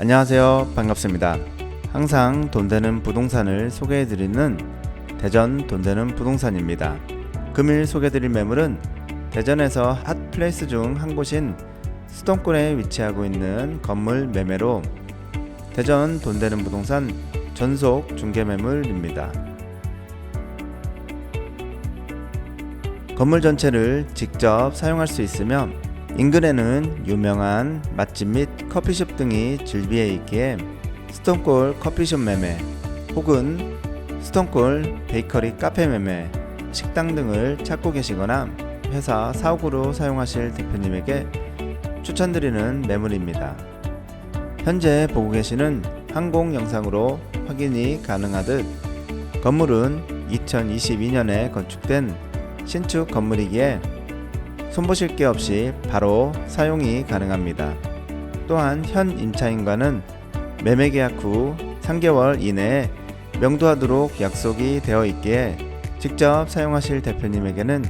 안녕하세요. 반갑습니다. 항상 돈 되는 부동산을 소개해 드리는 대전 돈 되는 부동산입니다. 금일 소개해 드릴 매물은 대전에서 핫 플레이스 중 한 곳인 수동권에 위치하고 있는 건물 매매로 대전 돈 되는 부동산 전속 중개 매물입니다. 건물 전체를 직접 사용할 수 있으며 인근에는 유명한 맛집 및 커피숍 등이 즐비해 있기에 스톤골 커피숍 매매 혹은 스톤골 베이커리 카페 매매 식당 등을 찾고 계시거나 회사 사옥으로 사용하실 대표님에게 추천드리는 매물입니다. 현재 보고 계시는 항공 영상으로 확인이 가능하듯 건물은 2022년에 건축된 신축 건물이기에 손보실 게 없이 바로 사용이 가능합니다. 또한 현 임차인과는 매매 계약 후 3개월 이내에 명도하도록 약속이 되어 있기에 직접 사용하실 대표님에게는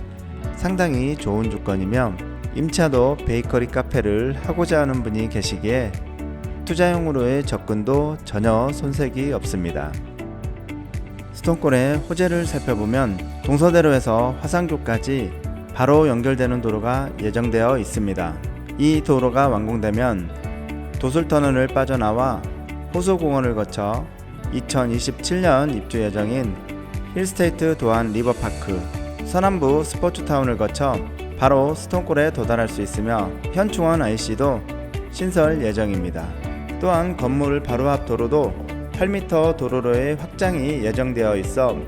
상당히 좋은 조건이며 임차도 베이커리 카페를 하고자 하는 분이 계시기에 투자용으로의 접근도 전혀 손색이 없습니다. 수도권의 호재를 살펴보면 동서대로에서 화산교까지 바로 연결되는 도로가 예정되어 있습니다. 이 도로가 완공되면 도솔터널을 빠져나와 호수공원을 거쳐 2027년 입주 예정인 힐스테이트 도안 리버파크 서남부 스포츠타운을 거쳐 바로 스톤골에 도달할 수 있으며 현충원 IC도 신설 예정입니다. 또한 건물 바로 앞 도로도 8m 도로로의 확장이 예정되어 있어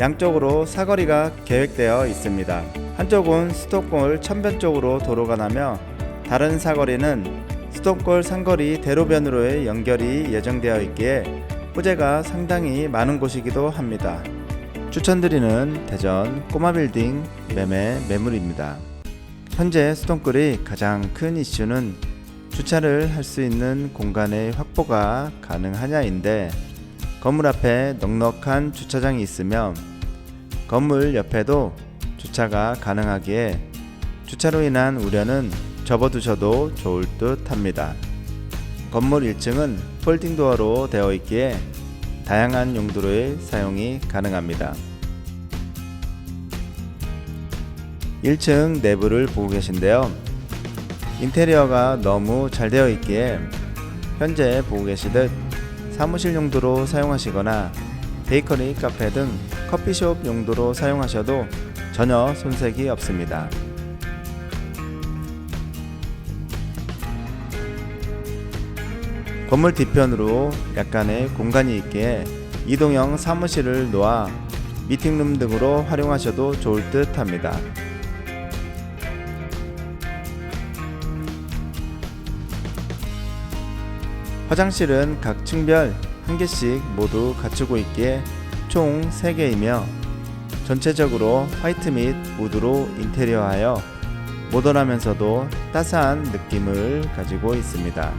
양쪽으로 사거리가 계획되어 있습니다. 한쪽은 수도골 천변 쪽으로 도로가 나며 다른 사거리는 수도골 상거리 대로변으로의 연결이 예정되어 있기에 호재가 상당히 많은 곳이기도 합니다. 추천드리는 대전 꼬마빌딩 매매 매물입니다. 현재 수도골이 가장 큰 이슈는 주차를 할 수 있는 공간의 확보가 가능하냐인데 건물 앞에 넉넉한 주차장이 있으며 건물 옆에도 주차가 가능하기에 주차로 인한 우려는 접어두셔도 좋을 듯 합니다. 건물 1층은 폴딩 도어로 되어 있기에 다양한 용도로의 사용이 가능합니다. 1층 내부를 보고 계신데요. 인테리어가 너무 잘 되어 있기에 현재 보고 계시듯 사무실 용도로 사용하시거나 베이커리 카페 등 커피숍 용도로 사용하셔도 전혀 손색이 없습니다. 건물 뒤편으로 약간의 공간이 있기에 이동형 사무실을 놓아 미팅룸 등으로 활용하셔도 좋을 듯 합니다. 화장실은 각 층별 한 개씩 모두 갖추고 있기에 총 3개이며 전체적으로 화이트 및 우드로 인테리어하여 모던하면서도 따스한 느낌을 가지고 있습니다.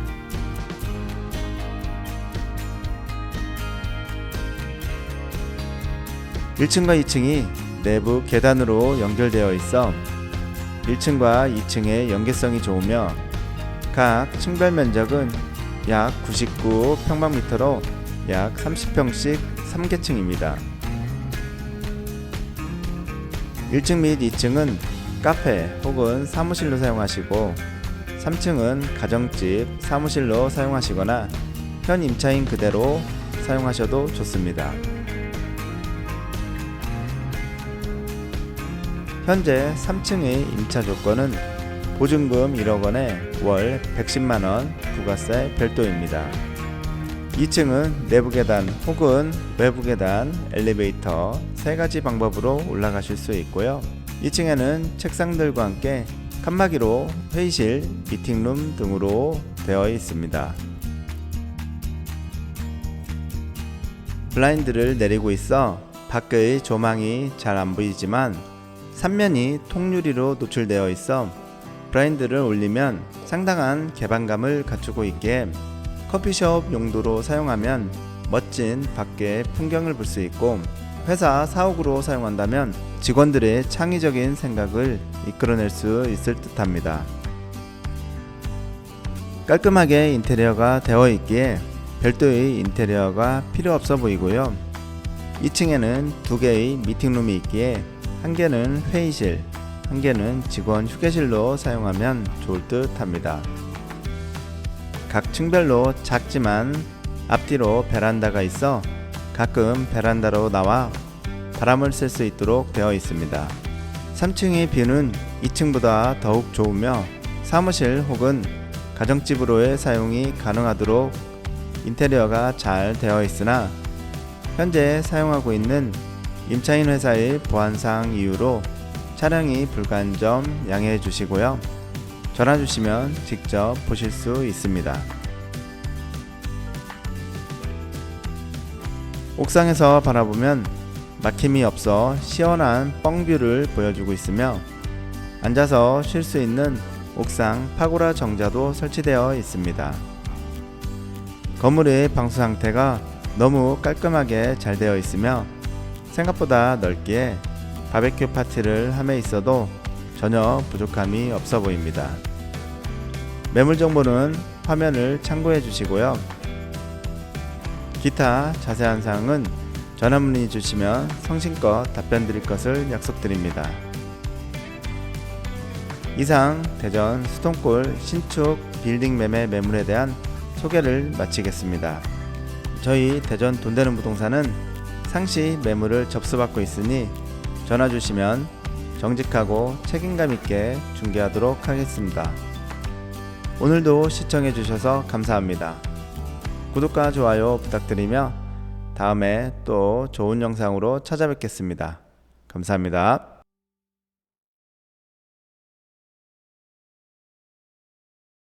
1층과 2층이 내부 계단으로 연결되어 있어 1층과 2층의 연계성이 좋으며 각 층별 면적은 약 99평방미터로 약 30평씩 3개층입니다. 1층 및 2층은 카페 혹은 사무실로 사용하시고 3층은 가정집, 사무실로 사용하시거나 현 임차인 그대로 사용하셔도 좋습니다. 현재 3층의 임차 조건은 보증금 1억 원에 월 110만 원 부가세 별도입니다. 2층은 내부 계단 혹은 외부 계단, 엘리베이터 세 가지 방법으로 올라가실 수 있고요. 2층에는 책상들과 함께 칸막이로 회의실, 미팅룸 등으로 되어 있습니다. 블라인드를 내리고 있어 밖의 조망이 잘 안 보이지만 3면이 통유리로 노출되어 있어 블라인드를 올리면 상당한 개방감을 갖추고 있기에 커피숍 용도로 사용하면 멋진 밖의 풍경을 볼 수 있고 회사 사옥으로 사용한다면 직원들의 창의적인 생각을 이끌어낼 수 있을 듯 합니다. 깔끔하게 인테리어가 되어 있기에 별도의 인테리어가 필요 없어 보이고요. 2층에는 두 개의 미팅룸이 있기에 한 개는 회의실, 한 개는 직원 휴게실로 사용하면 좋을 듯 합니다. 각 층별로 작지만 앞뒤로 베란다가 있어 가끔 베란다로 나와 바람을 쐴 수 있도록 되어 있습니다. 3층의 뷰는 2층보다 더욱 좋으며 사무실 혹은 가정집으로의 사용이 가능하도록 인테리어가 잘 되어 있으나 현재 사용하고 있는 임차인 회사의 보안상 이유로 촬영이 불가한 점 양해해 주시고요. 전화 주시면 직접 보실 수 있습니다. 옥상에서 바라보면 막힘이 없어 시원한 뻥뷰를 보여주고 있으며 앉아서 쉴 수 있는 옥상 파고라 정자도 설치되어 있습니다. 건물의 방수 상태가 너무 깔끔하게 잘 되어 있으며 생각보다 넓기에 바베큐 파티를 함에 있어도 전혀 부족함이 없어 보입니다. 매물 정보는 화면을 참고해 주시고요. 기타 자세한 사항은 전화 문의 주시면 성심껏 답변 드릴 것을 약속드립니다. 이상 대전 수동골 신축 빌딩 매매 매물에 대한 소개를 마치겠습니다. 저희 대전 돈되는 부동산은 상시 매물을 접수받고 있으니 전화 주시면 정직하고 책임감 있게 중개하도록 하겠습니다. 오늘도 시청해 주셔서 감사합니다. 구독과 좋아요 부탁드리며 다음에 또 좋은 영상으로 찾아뵙겠습니다. 감사합니다.